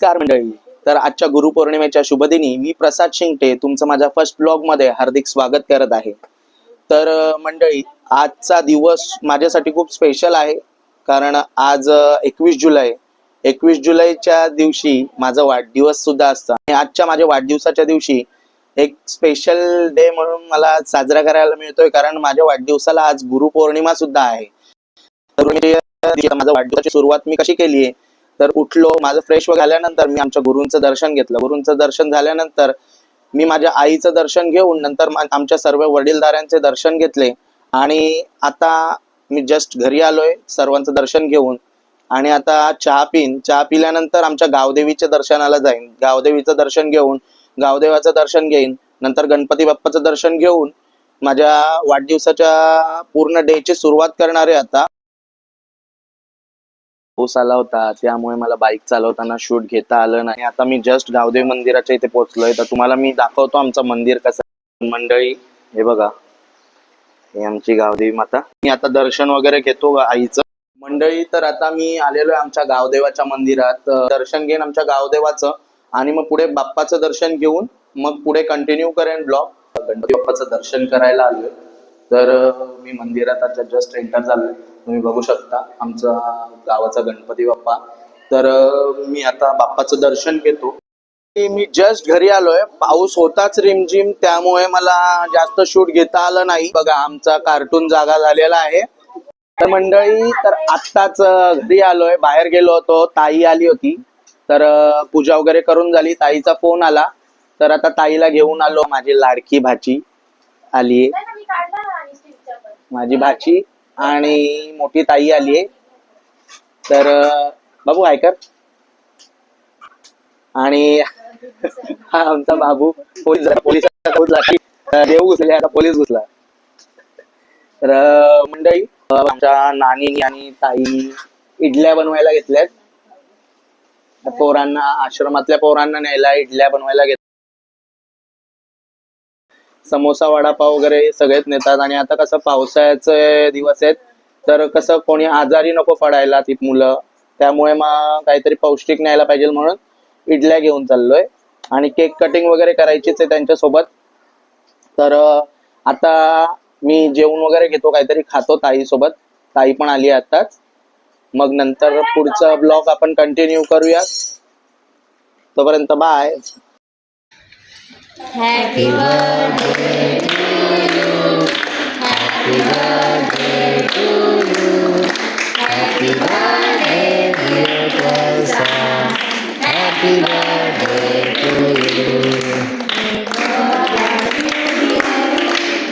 नमस्कार मंडळी. तर आजच्या गुरुपौर्णिमेच्या शुभदिनी मी प्रसाद शिंगटे तुमचं माझ्या फर्स्ट ब्लॉगमध्ये हार्दिक स्वागत करत आहे. तर मंडळी आजचा दिवस माझ्यासाठी खूप स्पेशल आहे. कारण आज एकवीस जुलै. एकवीस जुलैच्या दिवशी माझा वाढदिवस सुद्धा असतं. आणि आजच्या माझ्या वाढदिवसाच्या दिवशी एक स्पेशल डे म्हणून मला साजरा करायला मिळतोय. कारण माझ्या वाढदिवसाला आज गुरुपौर्णिमा सुद्धा आहे. तर माझ्या वाढदिवसाची सुरुवात मी कशी केली आहे तर उठलो माझं फ्रेश वगैरे झाल्यानंतर मी आमच्या गुरूंचं दर्शन घेतलं. गुरूंचं दर्शन झाल्यानंतर मी माझ्या आईचं दर्शन घेऊन नंतर आमच्या सर्व वडीलधाऱ्यांचे दर्शन घेतले. आणि आता मी जस्ट घरी आलोय सर्वांचं दर्शन घेऊन. आणि आता चहा पिन चहा पिल्यानंतर आमच्या गावदेवीच्या दर्शनाला जाईन. गावदेवीचं दर्शन घेऊन गावदेवाचं दर्शन घेईन. नंतर गणपती बाप्पाचं दर्शन घेऊन माझ्या वाढदिवसाच्या पूर्ण डेची सुरुवात करणार आहे आता. पाऊस आला होता त्यामुळे मला बाईक चालवताना शूट घेता आलं नाही. आता मी जस्ट गावदेव मंदिराच्या इथे पोहोचलोय तर तुम्हाला मी दाखवतो आमचं मंदिर कसं मंडळी हे बघा. हे आमची गावदेवी माता. मी आता दर्शन वगैरे घेतो आईचं. मंडळी तर आता मी आलेलो आहे आमच्या गावदेवाच्या मंदिरात. दर्शन घेईन आमच्या गावदेवाचं आणि मग पुढे बाप्पाचं दर्शन घेऊन मग पुढे कंटिन्यू करेन ब्लॉग गणपती बाप्पाचं दर्शन करायला आलोय. तर मी मंदिरात आता जस्ट एंटर झालोय. तुम्ही बघू शकता. आमचा गावाचा गणपती बाप्पा. तर मी आता बाप्पाचं दर्शन घेतो. मी जस्ट घरी आलोय. पाऊस होताच रिमझिम. त्यामुळे मला जास्त शूट घेता आलं नाही. बघा आमचा कार्टून जागा झालेला आहे. तर मंडळी तर आत्ताच घरी आलोय. बाहेर गेलो होतो. ताई आली होती. तर पूजा वगैरे करून झाली. ताईचा फोन आला. तर आता ताईला घेऊन आलो. माझी लाडकी भाची आलीये. माझी भाची. आणि मोठी ताई आलीये तर अं, बाबू ऐकर आणि हा आमचा बाबू पोलीस पोलीस देऊ घुसले आता पोलीस घुसला. तर मंडळी आमच्या नानी आणि ताई इडल्या बनवायला घेतल्यात. पोरांना आश्रमातल्या पोरांना न्यायला इडल्या बनवायला घेत समोसा वडापाव वगैरे सगळेच नेतात. आणि आता कसं पावसाळ्याचे दिवस आहेत तर कसं कोणी आजारी नको पडायला ती मुलं. त्यामुळे मग काहीतरी पौष्टिक न्यायला पाहिजे म्हणून इडल्या घेऊन चाललोय. आणि केक कटिंग वगैरे करायचीच आहे त्यांच्यासोबत. तर आता मी जेवण वगैरे घेतो काहीतरी खातो ताई सोबत ताई पण आली आहे आताच मग नंतर पुढचा ब्लॉग आपण कंटिन्यू करूया तोपर्यंत bye. Happy birthday to you. Happy birthday to you. Happy birthday, dear Teresa. Happy birthday to you. May God bless you, dear.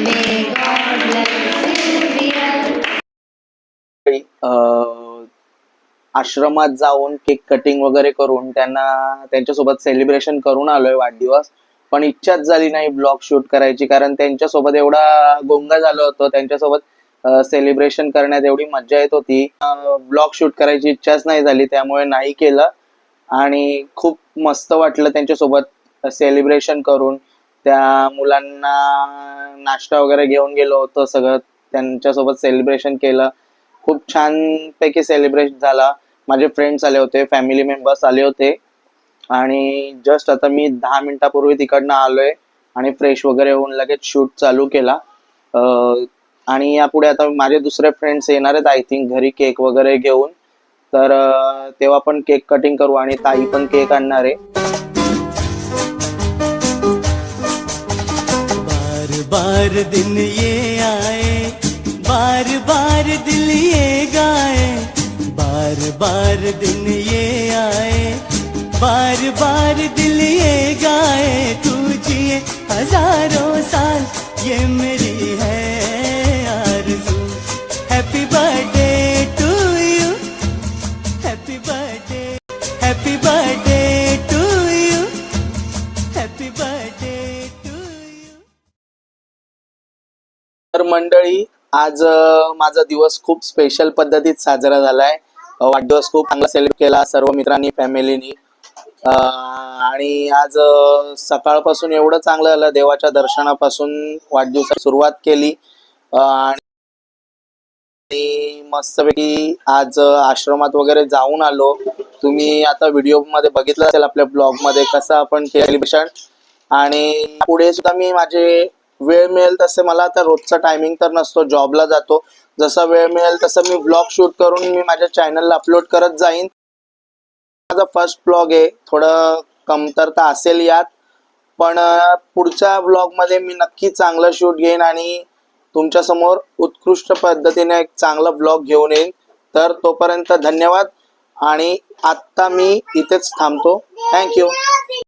May God bless you, dear. आश्रमात जाऊन केक कटिंग वगैरे करून त्यांना त्यांच्यासोबत celebration करून आलोय वाढदिवस पण इच्छाच झाली नाही ब्लॉग शूट करायची कारण त्यांच्यासोबत एवढा गोंगा झालं होतं त्यांच्यासोबत सेलिब्रेशन करण्यात एवढी मज्जा येत होती. ब्लॉग शूट करायची इच्छाच नाही झाली त्यामुळे नाही केलं. आणि खूप मस्त वाटलं त्यांच्यासोबत सेलिब्रेशन करून. त्या मुलांना नाश्ता वगैरे घेऊन गेलो होतो सगळं त्यांच्यासोबत सेलिब्रेशन केलं. खूप छान पैकी सेलिब्रेट झाला. माझे फ्रेंड्स आले होते फॅमिली मेंबर्स आले होते. आणि जस्ट आता मी दहा मिनिटापूर्वी तिकडनं आलोय आणि फ्रेश वगैरे होऊन लगेच शूट चालू केला. आणि यापुढे आता माझे दुसरे फ्रेंड्स येणार आहेत आय थिंक घरी केक वगैरे घेऊन. तर तेव्हा पण केक कटिंग करू आणि ताई पण केक आणणार आहे. बार बार दिन ये आए बार बार दिल ये गाए बार बार दिन ये आए। बार बार दिल ये गाए तू हजारों साल ये मेरी है आरज़ू। Happy birthday to you happy birthday happy birthday to you happy birthday to you तर मंडळी आज माझा दिवस खूप स्पेशल पद्धतीत साजरा झालाय. वाढदिवस खूप चांगला सेलिब्रेट केला सर्व मित्रांनी फॅमिलीनी आणि आज सकाळपासून एवढं चांगलं झालं देवाच्या दर्शनापासून वाढदिवसा सुरुवात केली. आणि मस्तपैकी आज आश्रमात वगैरे जाऊन आलो. तुम्ही आता व्हिडिओमध्ये बघितलं असेल आपल्या ब्लॉगमध्ये कसं आपण सेलिब्रेशन आणि पुढे सुद्धा मी माझे वेळ मिळेल तसे मला आता रोजचा टायमिंग तर नसतो जॉबला जातो. जसा वेळ मिळेल तसं मी ब्लॉग शूट करून मी माझ्या चॅनलला अपलोड करत जाईन. माझा फर्स्ट ब्लॉग आहे. थोडं कमतरता असेल यात पण पुढच्या ब्लॉगमध्ये मी नक्की चांगलं शूट घेईन आणि तुमच्यासमोर उत्कृष्ट पद्धतीने एक चांगला ब्लॉग घेऊन येईन. तर तोपर्यंत धन्यवाद आणि आत्ता मी इथेच थांबतो. थँक्यू